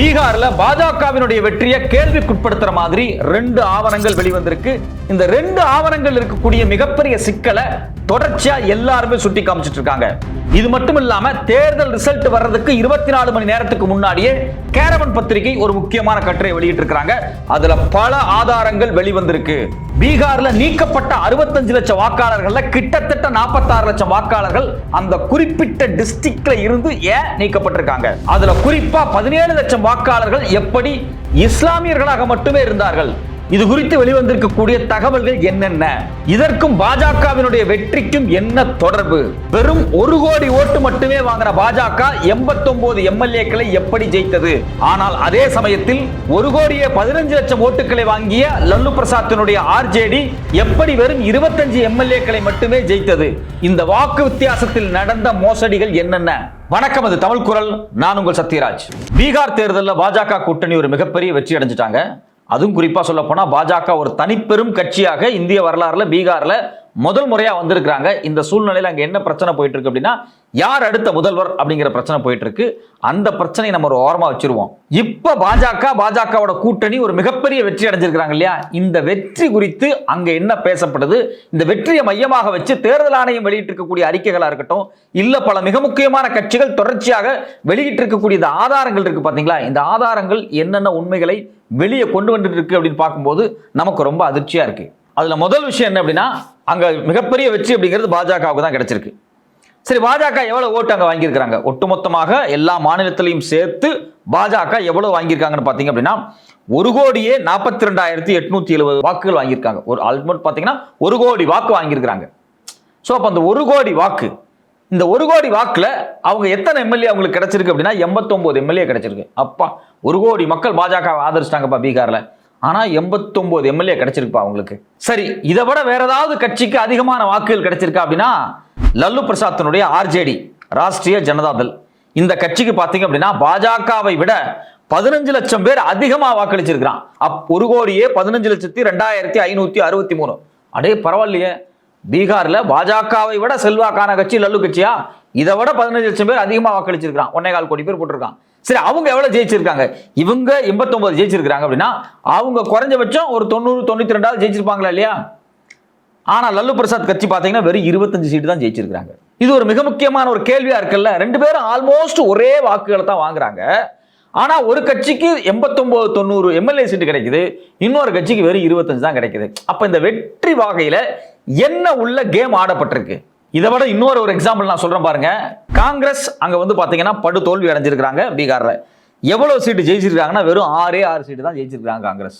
பீகார்ல பாஜகவினுடைய வெற்றியை கேள்விக்குட்படுத்துற மாதிரி ரெண்டு ஆவணங்கள் வெளிவந்திருக்கு. இந்த ரெண்டு ஆவணங்கள் இருக்கக்கூடிய மிகப்பெரிய சிக்கலை தொடர்ச்சியா எல்லாருமே சுட்டி காமிச்சிட்டு இருக்காங்க. இது மட்டும் இல்லாம தேர்தல் ரிசல்ட் வர்றதுக்கு இருபத்தி நாலு மணி நேரத்துக்கு முன்னாடியே கேரவன் பத்திரிகை ஒரு முக்கியமான கட்டுரை வெளியிட்டு இருக்காங்க அதுல பல ஆதாரங்கள் வெளிவந்திருக்கு. பீகார்ல நீக்கப்பட்ட அறுபத்தஞ்சு லட்சம் வாக்காளர்கள்ல கிட்டத்தட்ட 46 லட்சம் வாக்காளர்கள் அந்த குறிப்பிட்ட டிஸ்ட்ரிக்ட்ல இருந்து ஏன் நீக்கப்பட்டிருக்காங்க? அதுல குறிப்பா பதினேழு லட்சம் வாக்காளர்கள் எப்படி இஸ்லாமியர்களாக மட்டுமே இருந்தார்கள்? இது குறித்து வெளிவந்திருக்கக்கூடிய தகவல்கள் என்னென்ன? இதற்கும் பாஜகவினுடைய வெற்றிக்கும் என்ன தொடர்பு? வெறும் ஒரு கோடி ஓட்டு மட்டுமே வாங்கின பாஜக 89 எம்எல்ஏக்களை எப்படி ஜெயித்தது? ஆனால் அதே சமயத்தில் ஒரு கோடியே பதினஞ்சு லட்சம் ஓட்டுகளை வாங்கிய லல்லு பிரசாத்தினுடைய ஆர்ஜேடி எப்படி வெறும் 25 எம்எல்ஏக்களை மட்டுமே ஜெயித்தது? இந்த வாக்கு வித்தியாசத்தில் நடந்த மோசடிகள் என்னென்ன? வணக்கம் அது தமிழ் குரல். நான் உங்கள் சத்யராஜ். பீகார் தேர்தலில் பாஜக கூட்டணி ஒரு மிகப்பெரிய வெற்றி அடைஞ்சிட்டாங்க. அதுவும் குறிப்பாக சொல்ல பாஜக ஒரு தனிப்பெரும் கட்சியாக இந்திய வரலாறுல பீகாரில் முதல் முறையாக வந்திருக்கிறாங்க. இந்த சூழ்நிலையில் அங்கே என்ன பிரச்சனை போயிட்டு இருக்கு அப்படின்னா யார் அடுத்த முதல்வர் அப்படிங்கிற பிரச்சனை போயிட்டு இருக்கு அந்த பிரச்சனையை நம்ம ஒரு ஓரமாக வச்சிருவோம். இப்போ பாஜக பாஜகவோட கூட்டணி ஒரு மிகப்பெரிய வெற்றி அடைஞ்சிருக்கிறாங்க இல்லையா? இந்த வெற்றி குறித்து அங்கே என்ன பேசப்படுது? இந்த வெற்றியை மையமாக வச்சு தேர்தல் ஆணையம் வெளியிட்டு இருக்கக்கூடிய இருக்கட்டும் இல்லை பல மிக முக்கியமான கட்சிகள் தொடர்ச்சியாக வெளியிட்டு இருக்கக்கூடிய இந்த ஆதாரங்கள் இருக்கு பார்த்தீங்களா இந்த ஆதாரங்கள் என்னென்ன உண்மைகளை வெளியே கொண்டு வந்துட்டு இருக்கு அப்படின்னு பார்க்கும்போது நமக்கு ரொம்ப அதிர்ச்சியாக இருக்கு. அதில் முதல் விஷயம் என்ன அப்படின்னா அங்கே மிகப்பெரிய வெற்றி அப்படிங்கிறது பாஜகவுக்கு தான் கிடைச்சிருக்கு. சரி பாஜக எவ்வளோ ஓட்டு அங்கே வாங்கியிருக்கிறாங்க? ஒட்டுமொத்தமாக எல்லா மாநிலத்திலையும் சேர்த்து பாஜக எவ்வளோ வாங்கியிருக்காங்கன்னு பார்த்தீங்க அப்படின்னா ஒரு கோடியே நாற்பத்தி ரெண்டாயிரத்தி எட்நூத்தி எழுபது வாக்குகள் வாங்கியிருக்காங்க. ஒரு ஆல்மோஸ்ட் பார்த்தீங்கன்னா ஒரு கோடி வாக்கு வாங்கியிருக்கிறாங்க. ஸோ அப்போ அந்த ஒரு கோடி வாக்கு இந்த ஒரு கோடி வாக்கில் அவங்க எத்தனை எம்எல்ஏ அவங்களுக்கு கிடைச்சிருக்கு அப்படின்னா எண்பத்தொம்போது எம்எல்ஏ கிடைச்சிருக்கு. அப்பா ஒரு கோடி மக்கள் பாஜக ஆதரிச்சிட்டாங்கப்பா பீகாரில். ஆனா எண்பத்தொன்பது எம்எல்ஏ கிடைச்சிருக்குப்பா அவங்களுக்கு. சரி இதை விட வேற ஏதாவது கட்சிக்கு அதிகமான வாக்குகள் கிடைச்சிருக்கா அப்படின்னா லல்லு பிரசாத்தினுடைய ஆர்ஜேடி ராஷ்டிரிய ஜனதாதள் இந்த கட்சிக்கு பாத்தீங்க அப்படின்னா பாஜகவை விட பதினஞ்சு லட்சம் பேர் அதிகமாக வாக்களிச்சிருக்கிறான். அப் ஒரு கோடியே பதினஞ்சு லட்சத்தி ரெண்டாயிரத்தி ஐநூத்தி அறுபத்தி மூணு. அடே பரவாயில்லையே. பீகார்ல பாஜகவை விட செல்வாக்கான கட்சி லல்லு கட்சியா? இதை விட பதினஞ்சு லட்சம் பேர் அதிகமாக வாக்களிச்சிருக்கிறான். ஒன்னே கால் கோடி பேர் போட்டிருக்கான். சரி அவங்க எவ்வளவு ஜெயிச்சிருக்காங்க? இவங்க எண்பத்தொன்பது ஜெயிச்சிருக்காங்க அப்படின்னா அவங்க குறைஞ்சபட்சம் ஒரு தொண்ணூறு தொண்ணூத்தி ரெண்டாவது ஜெயிச்சிருப்பாங்களா இல்லையா? ஆனா லல்லு பிரசாத் கட்சி பாத்தீங்கன்னா வெறும் இருபத்தஞ்சு சீட்டு தான் ஜெயிச்சிருக்காங்க இது ஒரு மிக முக்கியமான ஒரு கேள்வியா இருக்குல்ல? ரெண்டு பேரும் ஆல்மோஸ்ட் ஒரே வாக்குகளை தான் வாங்குறாங்க. ஆனா ஒரு கட்சிக்கு எண்பத்தொன்பது தொண்ணூறு எம்எல்ஏ சீட்டு கிடைக்குது இன்னொரு கட்சிக்கு வெறும் இருபத்தஞ்சு தான் கிடைக்குது. அப்ப இந்த வெற்றி வகையில என்ன உள்ள கேம் ஆடப்பட்டிருக்கு? இதை விட இன்னொரு ஒரு எக்ஸாம்பிள் நான் சொல்கிறேன் பாருங்க. காங்கிரஸ் அங்கே வந்து பார்த்தீங்கன்னா படு தோல்வி அடைஞ்சிருக்கிறாங்க பீகாரில். எவ்வளோ சீட்டு ஜெயிச்சிருக்காங்கன்னா வெறும் ஆறே ஆறு சீட்டு தான் ஜெயிச்சிருக்காங்க காங்கிரஸ்.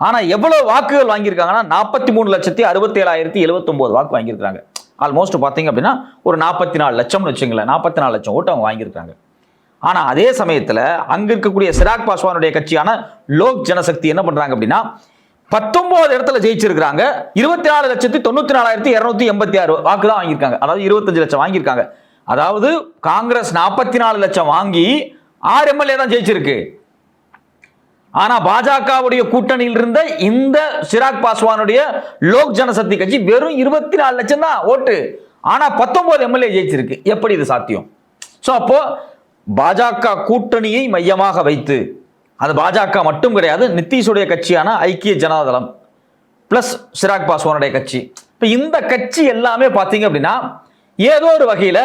ஆனால் எவ்வளோ வாக்குகள் வாங்கியிருக்காங்கன்னா நாற்பத்தி மூணு லட்சத்தி அறுபத்தேழாயிரத்தி எழுபத்தொம்போது வாக்கு வாங்கியிருக்காங்க ஆல்மோஸ்ட் பார்த்தீங்க அப்படின்னா ஒரு நாற்பத்தி நாலு லட்சம்னு வச்சுங்களேன் நாற்பத்தி நாலு லட்சம் ஓட்டு அவங்க வாங்கியிருக்காங்க ஆனால் அதே சமயத்தில் அங்கே இருக்கக்கூடிய சிராக் பாஸ்வானுடைய கட்சியான லோக் ஜனசக்தி என்ன பண்ணுறாங்க அப்படின்னா பத்தொன்பது இடத்துல ஜெயிச்சிருக்காங்க இருபத்தி நாலு லட்சத்தி தொண்ணூத்தி நாலாயிரத்தி இருநூத்தி எண்பத்தி ஆறு வாக்கு தான் வாங்கியிருக்காங்க. அதாவது இருபத்தஞ்சு லட்சம் வாங்கியிருக்காங்க. அதாவது காங்கிரஸ் நாற்பத்தி நாலு லட்சம் வாங்கி ஆறு எம்எல்ஏ தான் ஜெயிச்சிருக்கு. ஆனா பாஜகவுடைய கூட்டணியில் இருந்த இந்த சிராக் பாஸ்வானுடைய லோக் ஜனசக்தி கட்சி வெறும் இருபத்தி நாலு லட்சம் தான் ஓட்டு. ஆனா பத்தொன்பது எம்எல்ஏ ஜெயிச்சிருக்கு. எப்படி இது சாத்தியம்? ஸோ அப்போ பாஜக கூட்டணியை மையமாக வைத்து அது பாஜக மட்டும் கிடையாது நிதிஷுடைய கட்சியான ஐக்கிய ஜனதாதளம் பிளஸ் சிராக் பாஸ்வானுடைய கட்சி. இப்போ இந்த கட்சி எல்லாமே பார்த்தீங்க அப்படின்னா ஏதோ ஒரு வகையில்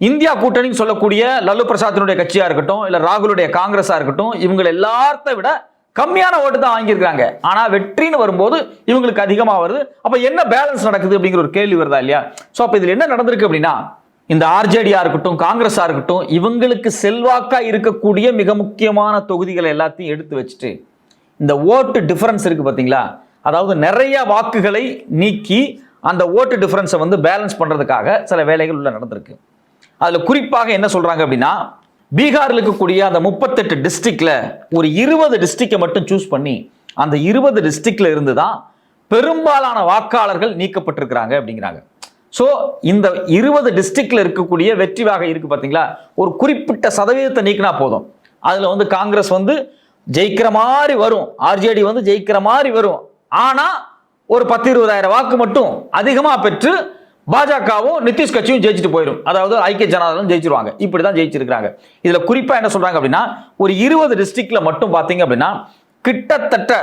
இந்தியா கூட்டணின்னு சொல்லக்கூடிய லல்லு பிரசாத்தினுடைய கட்சியாக இருக்கட்டும் இல்லை ராகுலுடைய காங்கிரஸாக இருக்கட்டும் இவங்க எல்லாத்த விட கம்மியான ஓட்டு தான் வாங்கியிருக்காங்க ஆனால் வெற்றின்னு வரும்போது இவங்களுக்கு அதிகமாக வருது. அப்போ என்ன பேலன்ஸ் நடக்குது அப்படிங்கிற ஒரு கேள்வி வருதா இல்லையா? ஸோ அப்போ இதில் என்ன நடந்திருக்கு அப்படின்னா இந்த ஆர்ஜேடியா இருக்கட்டும் காங்கிரஸா இருக்கட்டும் இவங்களுக்கு செல்வாக்கா இருக்கக்கூடிய மிக முக்கியமான தொகுதிகளை எல்லாத்தையும் எடுத்து வச்சுட்டு இந்த ஓட்டு டிஃபரன்ஸ் இருக்கு பாத்தீங்களா? அதாவது நிறைய வாக்குகளை நீக்கி அந்த ஓட்டு டிஃபரன்ஸை வந்து பேலன்ஸ் பண்றதுக்காக சில வேலைகள் உள்ள நடந்திருக்கு. அதுல குறிப்பாக என்ன சொல்றாங்க அப்படின்னா பீகார்ல இருக்கக்கூடிய அந்த முப்பத்தெட்டு டிஸ்ட்ரிக்ட்ல ஒரு இருபது டிஸ்ட்ரிக்டை மட்டும் சூஸ் பண்ணி அந்த இருபது டிஸ்ட்ரிக்ட்ல இருந்து தான் பெரும்பாலான வாக்காளர்கள் நீக்கப்பட்டிருக்கிறாங்க அப்படிங்கிறாங்க. ஸோ இந்த இருபது டிஸ்ட்ரிக்டில் இருக்கக்கூடிய வெற்றி வாகை இருக்கு பார்த்தீங்களா ஒரு குறிப்பிட்ட சதவீதத்தை நீக்கினா போதும். அதில் வந்து காங்கிரஸ் வந்து ஜெயிக்கிற மாதிரி வரும். ஆர்ஜேடி வந்து ஜெயிக்கிற மாதிரி வரும். ஆனால் ஒரு பத்து இருபதாயிரம் வாக்கு மட்டும் அதிகமாக பெற்று பாஜகவும் நிதிஷ் கட்சியும் ஜெயிச்சுட்டு போயிடும் அதாவது ஐக்கிய ஜனதாதளம் ஜெயிச்சிருவாங்க. இப்படி தான் ஜெயிச்சிருக்காங்க இதில் குறிப்பாக என்ன சொல்கிறாங்க அப்படின்னா ஒரு இருபது டிஸ்ட்ரிக்டில் மட்டும் பார்த்தீங்க அப்படின்னா கிட்டத்தட்ட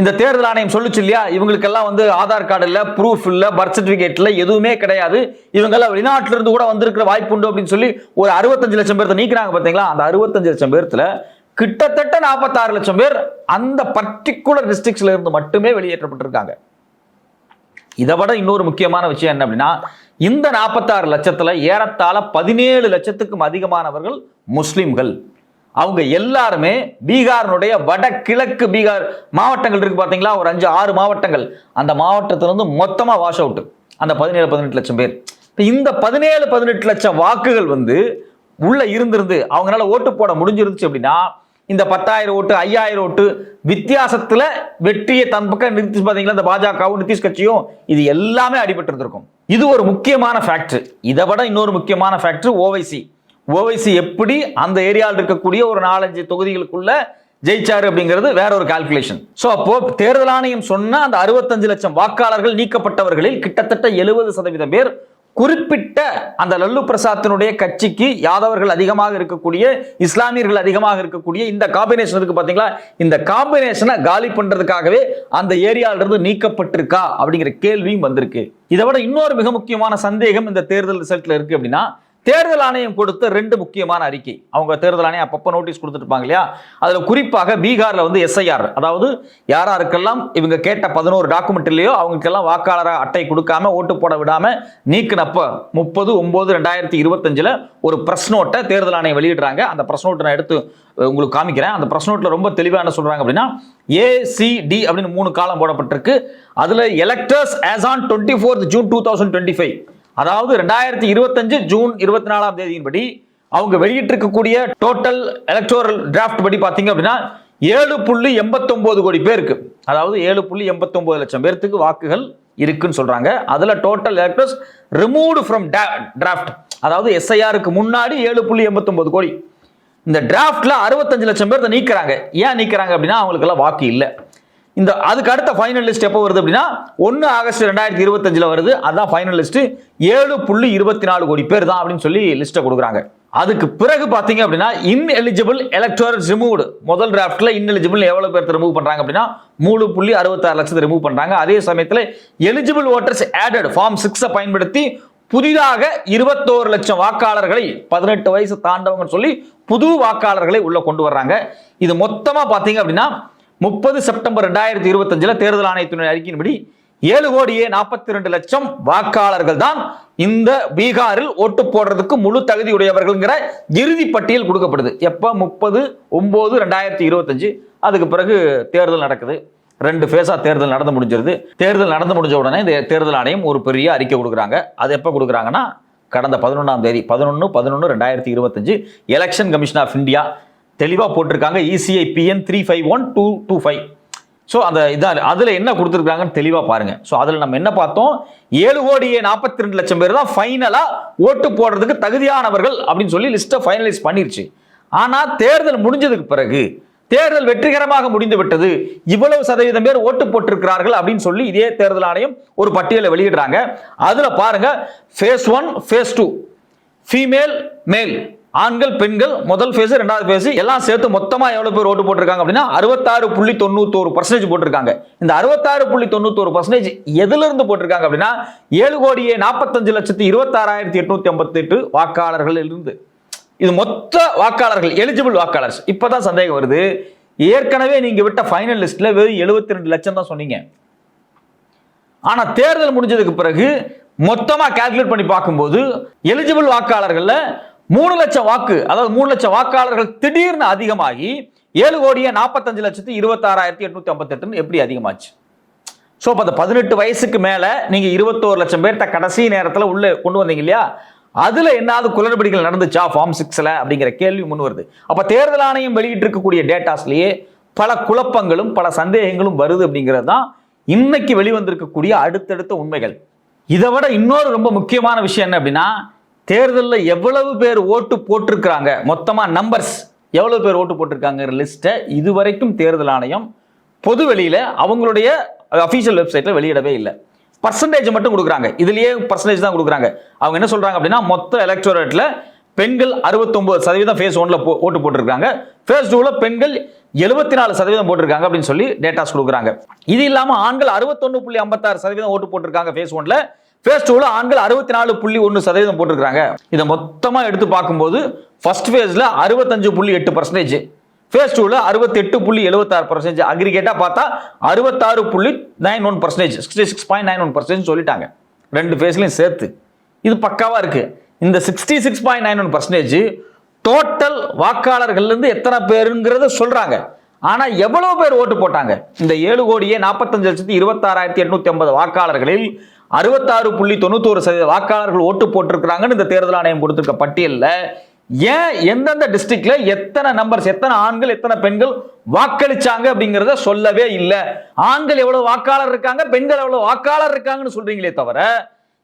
இந்த தேர்தல் ஆணையம் சொல்லுச்சு இல்லையா? இவங்களுக்கெல்லாம் வந்து ஆதார் கார்டு இல்லை ப்ரூஃப் இல்லை பர்த் சர்டிஃபிகேட் இல்லை எதுவுமே கிடையாது. இவங்கெல்லாம் வெளிநாட்டிலிருந்து கூட வந்திருக்கிற வாய்ப்பு உண்டு அப்படின்னு சொல்லி ஒரு அறுபத்தஞ்சு லட்சம் பேர்த்த நீக்குறாங்க பார்த்தீங்களா அந்த அறுபத்தஞ்சு லட்சம் பேர்த்தில் கிட்டத்தட்ட நாற்பத்தாறு லட்சம் பேர் அந்த பர்டிகுலர் டிஸ்ட்ரிக்ட்ஸ்ல இருந்து மட்டுமே வெளியேற்றப்பட்டிருக்காங்க. இதை விட இன்னொரு முக்கியமான விஷயம் என்ன அப்படின்னா இந்த நாற்பத்தாறு லட்சத்துல ஏறத்தாழ பதினேழு லட்சத்துக்கும் அதிகமானவர்கள் முஸ்லிம்கள். அவங்க எல்லாருமே பீகாரினுடைய வடகிழக்கு பீகார் மாவட்டங்கள் இருக்கு பார்த்தீங்களா ஒரு அஞ்சு ஆறு மாவட்டங்கள். அந்த மாவட்டத்திலிருந்து மொத்தமா வாஷ் அவுட் அந்த பதினேழு பதினெட்டு லட்சம் பேர். இந்த பதினேழு பதினெட்டு லட்சம் வாக்குகள் வந்து உள்ள இருந்திருந்து அவங்களால ஓட்டு போட முடிஞ்சிருந்துச்சு அப்படின்னா இந்த பத்தாயிரம் ஓட்டு ஐயாயிரம் ஓட்டு வித்தியாசத்துல வெற்றியை தன் பக்கம் நிறுத்தி பாத்தீங்களா? இந்த பாஜகவும் நிதிஷ் கட்சியும் இது எல்லாமே அடிபட்டு இருந்திருக்கும் இது ஒரு முக்கியமான ஃபேக்டர் இதை விட இன்னொரு முக்கியமான ஃபேக்டர் ஓவைசி ஓவைசி எப்படி அந்த ஏரியாவில் இருக்கக்கூடிய ஒரு நாலஞ்சு தொகுதிகளுக்குள்ள ஜெயிச்சாரு அப்படிங்கிறது வேற ஒரு கால்குலேஷன் ஸோ அப்போ தேர்தல் ஆணையம் சொன்ன அந்த அறுபத்தஞ்சு லட்சம் வாக்காளர்கள் நீக்கப்பட்டவர்களில் கிட்டத்தட்ட எழுபது சதவீதம் பேர் குறிப்பிட்ட அந்த லல்லு பிரசாத்தினுடைய கட்சிக்கு யாதவர்கள் அதிகமாக இருக்கக்கூடிய இஸ்லாமியர்கள் அதிகமாக இருக்கக்கூடிய இந்த காம்பினேஷன் இருக்கு பாத்தீங்களா? இந்த காம்பினேஷனை காலி பண்றதுக்காகவே அந்த ஏரியாவிலிருந்து நீக்கப்பட்டிருக்கா அப்படிங்கிற கேள்வியும் வந்திருக்கு. இதை விட இன்னொரு மிக முக்கியமான சந்தேகம் இந்த தேர்தல் ரிசல்ட்ல இருக்கு அப்படின்னா தேர்தல் ஆணையம் கொடுத்த ரெண்டு முக்கியமான அறிக்கை. அவங்க தேர்தல் ஆணையம் அப்பப்போ நோட்டீஸ் கொடுத்துருப்பாங்க இல்லையா? அதில் குறிப்பாக பீகாரில் வந்து எஸ்ஐஆர். அதாவது யாராருக்கெல்லாம் இவங்க கேட்ட பதினோரு டாக்குமெண்ட் இல்லையோ அவங்களுக்கெல்லாம் வாக்காளர் அட்டை கொடுக்காம ஓட்டு போட விடாம நீக்கினப்ப முப்பது ஒன்பது ரெண்டாயிரத்தி இருபத்தஞ்சில் ஒரு ப்ரெஸ் நோட்டை தேர்தல் ஆணையம் வெளியிடுறாங்க. அந்த ப்ரெஸ் நோட்டை நான் எடுத்து உங்களுக்கு காமிக்கிறேன். அந்த ப்ரெஸ் நோட்டில் ரொம்ப தெளிவாக என்ன சொல்கிறாங்க அப்படின்னா ஏசிடி அப்படின்னு மூணு காலம் போடப்பட்டிருக்கு. அதில் electors as on twenty fourth June two thousand twenty five அதாவது ரெண்டாயிரத்தி இருபத்தஞ்சு ஜூன் இருபத்தி நாலாம் தேதியின்படி அவங்க வெளியிட்டிருக்கக்கூடிய டோட்டல் எலக்டோரல் டிராஃப்ட் படி பார்த்தீங்க அப்படின்னா ஏழு புள்ளி எண்பத்தொம்போது கோடி பேருக்கு. அதாவது ஏழு புள்ளி எண்பத்தொம்போது லட்சம் பேர்த்துக்கு வாக்குகள் இருக்குன்னு சொல்கிறாங்க அதில் total electors removed from draft அதாவது எஸ்ஐஆருக்கு முன்னாடி ஏழு புள்ளி எண்பத்தொம்போது கோடி. இந்த டிராஃப்டில் அறுபத்தஞ்சு லட்சம் பேர் நீக்கிறாங்க. ஏன் நீக்கிறாங்க அப்படின்னா அவங்களுக்கெல்லாம் வாக்கு இல்லை. இந்த அதுக்கு அடுத்த ஃபைனல் லிஸ்ட் எப்போ வருது அப்படின்னா ஒன்று ஆகஸ்ட் ரெண்டாயிரத்தி இருபத்தஞ்சில் வருது. அதுதான் ஃபைனல் லிஸ்ட் ஏழு புள்ளி இருபத்தி நாலு கோடி பேர் தான் அப்படின்னு சொல்லி லிஸ்ட்டை கொடுக்குறாங்க. அதுக்கு பிறகு பார்த்தீங்க அப்படின்னா இன் எலிஜிபிள் ரிமூவ்டு முதல் டிராஃப்டில் இன்எலிஜிபிள் எவ்வளோ பேர்த்தை ரிமூவ் பண்ணுறாங்க அப்படின்னா மூணு புள்ளி அறுபத்தாறு லட்சத்தை ரிமூவ் பண்ணுறாங்க அதே சமயத்தில் எலிஜிபிள் ஓட்டர்ஸ் ஆடட் ஃபார்ம் சிக்ஸை பயன்படுத்தி புதிதாக இருபத்தோரு லட்சம் வாக்காளர்களை பதினெட்டு வயசு தாண்டவங்கன்னு சொல்லி புது வாக்காளர்களை உள்ள கொண்டு வர்றாங்க. இது மொத்தமாக பார்த்தீங்க அப்படின்னா முப்பது செப்டம்பர் ரெண்டாயிரத்தி இருபத்தஞ்சில் தேர்தல் ஆணையத்தினுடைய அறிக்கையின்படி ஏழு கோடியே நாற்பத்தி ரெண்டு லட்சம் வாக்காளர்கள் தான் இந்த பீகாரில் ஓட்டு போடுறதுக்கு முழு தகுதியுடையவர்கள்ங்கிற இறுதி பட்டியல் கொடுக்கப்படுது. எப்போ? முப்பது ஒம்பது ரெண்டாயிரத்தி இருபத்தஞ்சு. அதுக்கு பிறகு தேர்தல் நடக்குது. ரெண்டு ஃபேஸா தேர்தல் நடந்து முடிஞ்சிருது. தேர்தல் நடந்து முடிஞ்ச உடனே இந்த தேர்தல் ஆணையம் ஒரு பெரிய அறிக்கை கொடுக்குறாங்க. அது எப்போ கொடுக்குறாங்கன்னா கடந்த பதினொன்றாம் தேதி பதினொன்று பதினொன்று ரெண்டாயிரத்தி இருபத்தஞ்சு எலெக்ஷன் கமிஷன் ஆஃப் இந்தியா தெளிவாக போட்டிருக்காங்க. ECI PN three five one two two five so அந்த இதான் அதில் என்ன கொடுத்துருக்காங்கன்னு தெளிவாக பாருங்கள் ஸோ அதில் நம்ம என்ன பார்த்தோம்? ஏழு கோடியே நாற்பத்தி ரெண்டு லட்சம் பேர் தான் ஃபைனலாக ஓட்டு போடுறதுக்கு தகுதியானவர்கள் அப்படின்னு சொல்லி லிஸ்ட்டை ஃபைனலைஸ் பண்ணிருச்சு. ஆனால் தேர்தல் முடிஞ்சதுக்கு பிறகு தேர்தல் வெற்றிகரமாக முடிந்து விட்டது. இவ்வளவு சதவீதம் பேர் ஓட்டு போட்டிருக்கிறார்கள் அப்படின்னு சொல்லி இதே தேர்தல் ஆணையம் ஒரு பட்டியலை வெளியிடுறாங்க. அதில் பாருங்க phase one phase two female male ஆண்கள் பெண்கள் முதல் ஃபேஸ் ரெண்டாவது ஃபேஸ் எல்லாம் சேர்த்து மொத்தமாக எவ்வளோ பேர் ஓட்டு போட்டிருக்காங்க அப்படின்னா அறுபத்தாறு புள்ளி தொண்ணூத்தோரு பர்சன்டேஜ் போட்டிருக்காங்க. இந்த அறுபத்தாறு புள்ளி தொண்ணூத்தோரு பர்சன்டேஜ் எதுலேருந்து போட்டிருக்காங்க அப்படின்னா ஏழு கோடியே நாற்பத்தஞ்சு லட்சத்தி இருபத்தாறாயிரத்தி எட்நூத்தி ஐம்பத்தெட்டு வாக்காளர்கள் இருந்து இது மொத்த வாக்காளர்கள் எலிஜிபிள் வாக்காளர்ஸ் இப்பதான் சந்தேகம் வருது. ஏற்கனவே நீங்கள் விட்ட ஃபைனல் லிஸ்ட்டில் வெறும் எழுபத்தி ரெண்டு லட்சம் தான் சொன்னீங்க. ஆனால் தேர்தல் முடிஞ்சதுக்கு பிறகு மொத்தமாக கால்குலேட் பண்ணி பார்க்கும்போது எலிஜிபிள் வாக்காளர்களில் மூணு லட்சம் வாக்கு அதாவது மூணு லட்சம் வாக்காளர்கள் திடீர்னு அதிகமாகி ஏழு கோடியே நாற்பத்தஞ்சு லட்சத்தி இருபத்தாறாயிரத்தி எட்நூத்தி ஐம்பத்தெட்டுன்னு எப்படி அதிகமாச்சு? ஸோ இப்போ அந்த பதினெட்டு வயசுக்கு மேலே நீங்கள் இருபத்தோரு லட்சம் பேர்த்த கடைசி நேரத்தில் உள்ளே கொண்டு வந்தீங்க இல்லையா? அதில் என்னாவது குளறுபடிகள் நடந்துச்சா ஃபார்ம் சிக்ஸில் அப்படிங்கிற கேள்வி முன் வருது. அப்போ தேர்தல் ஆணையம் வெளியிட்டிருக்கக்கூடிய டேட்டாஸ்லேயே பல குழப்பங்களும் பல சந்தேகங்களும் வருது அப்படிங்கிறது தான் இன்னைக்கு வெளிவந்திருக்கக்கூடிய அடுத்தடுத்த உண்மைகள். இதை விட இன்னொரு ரொம்ப முக்கியமான விஷயம் என்ன அப்படின்னா தேர்தலில் எவ்வளவு பேர் ஓட்டு போட்டிருக்கிறாங்க? மொத்தமாக நம்பர்ஸ் எவ்வளவு பேர் ஓட்டு போட்டிருக்காங்கிற லிஸ்ட்டை இதுவரைக்கும் தேர்தல் ஆணையம் பொது வெளியில் அவங்களுடைய அஃபீஷியல் வெப்சைட்டில் வெளியிடவே இல்லை. பர்சன்டேஜ் மட்டும் கொடுக்குறாங்க. இதுலேயே பர்சன்டேஜ் தான் கொடுக்குறாங்க. அவங்க என்ன சொல்கிறாங்க அப்படின்னா மொத்த எலக்டோரேட்டில் பெண்கள் 69% சதவீதம் ஃபேஸ் ஒன்ல ஓட்டு போட்டிருக்காங்க ஃபேஸ் டூவில் பெண்கள் 74% நாலு சதவீதம் போட்டிருக்காங்க அப்படின்னு சொல்லி டேட்டாஸ் கொடுக்குறாங்க. இது இல்லாமல் ஆண்கள் 61.56% புள்ளி ஐம்பத்தாறு சதவீதம் ஓட்டு போட்டிருக்காங்க ஃபேஸ் ஒன்ல ஃபேஸ் டூவில் ஆண்கள் 64.1% நாலு புள்ளி ஒன்று சதவீதம் போட்டிருக்காங்க இதை மொத்தமாக எடுத்து பார்க்கும்போது ஃபர்ஸ்ட் ஃபேஸில் அறுபத்தஞ்சு புள்ளி எட்டு பர்சன்டேஜ் ஃபேஸ் டூவில் அறுபத்தெட்டு புள்ளி எழுபத்தாறு பர்சன்டேஜ் அக்ரிகேட்டாக பார்த்தா அறுபத்தாறு புள்ளி nine one percentage sixty six point nine one percentage சொல்லிட்டாங்க. ரெண்டு ஃபேஸ்லையும் சேர்த்து. இது பக்காவாக இருக்குது இந்த sixty six point nine one percentage total வாக்காளர்கள்லேருந்து எத்தனை பேருங்கிறத சொல்கிறாங்க ஆனால் எவ்வளோ பேர் ஓட்டு போட்டாங்க? இந்த ஏழு கோடியே நாற்பத்தஞ்சு லட்சத்தி இருபத்தாறாயிரத்தி எட்நூத்தி ஐம்பது வாக்காளர்களில் அறுபத்தாறு புள்ளி தொண்ணூத்தோரு சதவீத வாக்காளர்கள் ஓட்டு போட்டிருக்கிறாங்கன்னு இந்த தேர்தல் ஆணையம் கொடுத்திருக்க பட்டியலில். ஏன் எந்தெந்த டிஸ்ட்ரிக்ட்ல எத்தனை நம்பர்ஸ் எத்தனை ஆண்கள் எத்தனை பெண்கள் வாக்களிச்சாங்க அப்படிங்கிறத சொல்லவே இல்லை. ஆண்கள் எவ்வளவு வாக்காளர் இருக்காங்க பெண்கள் எவ்வளவு வாக்காளர் இருக்காங்கன்னு சொல்றீங்களே தவிர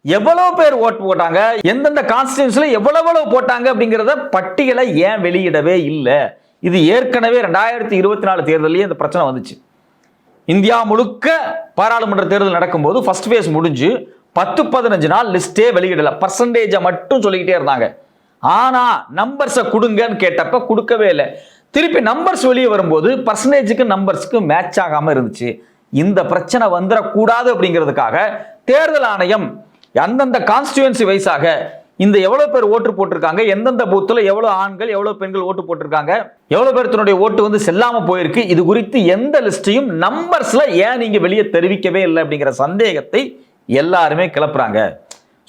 எவ்வளவு பேர் ஓட்டு போட்டாங்க எந்தெந்த கான்ஸ்டியூன்ஸ்ல எவ்வளவு போட்டாங்க அப்படிங்கிறத பட்டியலை ஏன் வெளியிடவே இல்லை? இது ஏற்கனவே ரெண்டாயிரத்தி இருபத்தி நாலு தேர்தலையே இந்த பிரச்சனை வந்துச்சு. இந்தியா முழுக்க பாராளுமன்ற தேர்தல் நடக்கும்போது ஃபர்ஸ்ட் ஃபேஸ் முடிஞ்சு பத்து பதினஞ்சு நாள் லிஸ்டே வெளியிடல. பர்சன்டேஜை மட்டும் சொல்லிக்கிட்டே இருந்தாங்க. ஆனா நம்பர்ஸை கொடுங்கன்னு கேட்டப்ப கொடுக்கவே இல்லை. திருப்பி நம்பர்ஸ் வெளியே வரும்போது பர்சன்டேஜுக்கு நம்பர்ஸ்க்கு மேட்ச் ஆகாமல் இருந்துச்சு. இந்த பிரச்சனை வந்துடக்கூடாது அப்படிங்கிறதுக்காக தேர்தல் ஆணையம் அந்தந்த கான்ஸ்டியூன்சி வைஸாக இந்த எவ்வளவு பேர் ஓட்டு போட்டிருக்காங்க? எந்தெந்த பூத்துல எவ்வளவு ஆண்கள் எவ்வளவு பெண்கள் ஓட்டு போட்டிருக்காங்க? எவ்வளவு பேர் தன்னுடைய ஓட்டு வந்து செல்லாம போயிருக்கு? இது குறித்து எந்த லிஸ்டையும் நம்பர்ஸ்ல ஏன் நீங்க வெளியே தெரிவிக்கவே இல்லை அப்படிங்கிற சந்தேகத்தை எல்லாருமே கிளப்புறாங்க.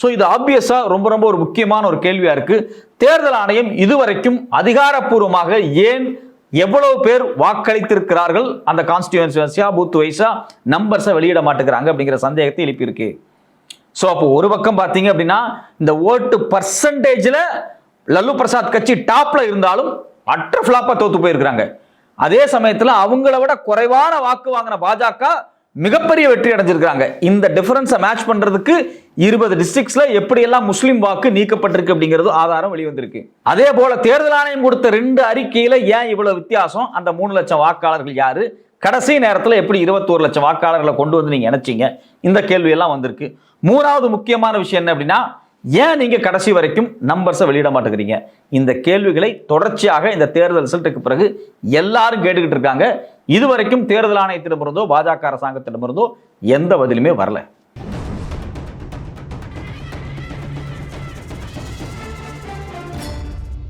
ஸோ இது ஆப்வியஸா ரொம்ப ரொம்ப ஒரு முக்கியமான ஒரு கேள்வியா இருக்கு. தேர்தல் ஆணையம் இதுவரைக்கும் அதிகாரப்பூர்வமாக ஏன் எவ்வளவு பேர் வாக்களித்திருக்கிறார்கள்? அந்த கான்ஸ்டியூன்சியா பூத் வைஸா நம்பர்ஸை வெளியிட மாட்டேங்கிறாங்க அப்படிங்கிற சந்தேகத்தை எழுப்பியிருக்கு. ஸோ அப்போ ஒரு பக்கம் பார்த்தீங்க அப்படின்னா இந்த ஓட்டு பர்சன்டேஜில் லல்லு பிரசாத் கட்சி டாப்பில் இருந்தாலும் அற்ற ஃப்ளாப்பாக தோற்று போயிருக்கிறாங்க. அதே சமயத்தில் அவங்கள விட குறைவான வாக்கு வாங்கின பாஜக மிகப்பெரிய வெற்றி அடைஞ்சிருக்கிறாங்க. இந்த டிஃபரன்ஸை மேட்ச் பண்ணுறதுக்கு இருபது டிஸ்ட்ரிக்ஸில் எப்படியெல்லாம் முஸ்லீம் வாக்கு நீக்கப்பட்டிருக்கு அப்படிங்கிறது ஆதாரம் வெளிவந்திருக்கு. அதே போல் தேர்தல் ஆணையம் கொடுத்த ரெண்டு அறிக்கையில் ஏன் இவ்வளோ வித்தியாசம்? அந்த மூணு லட்சம் வாக்காளர்கள் யார்? கடைசி நேரத்தில் எப்படி இருபத்தோரு லட்சம் வாக்காளர்களை கொண்டு வந்து நீங்கள் நினைச்சீங்க இந்த கேள்வியெல்லாம் வந்திருக்கு. மூணாவது முக்கியமான விஷயம் என்ன அப்படின்னா ஏன் நீங்கள் கடைசி வரைக்கும் நம்பர்ஸை வெளியிட மாட்டேங்கிறீங்க? இந்த கேள்விகளை தொடர்ச்சியாக இந்த தேர்தல் ரிசல்ட்டுக்கு பிறகு எல்லாரும் கேட்டுக்கிட்டு இருக்காங்க. இதுவரைக்கும் தேர்தல் ஆணையத்திடமிருந்தோ பாஜக அரசாங்கத்திடமிருந்தோ எந்த பதிலுமே வரல.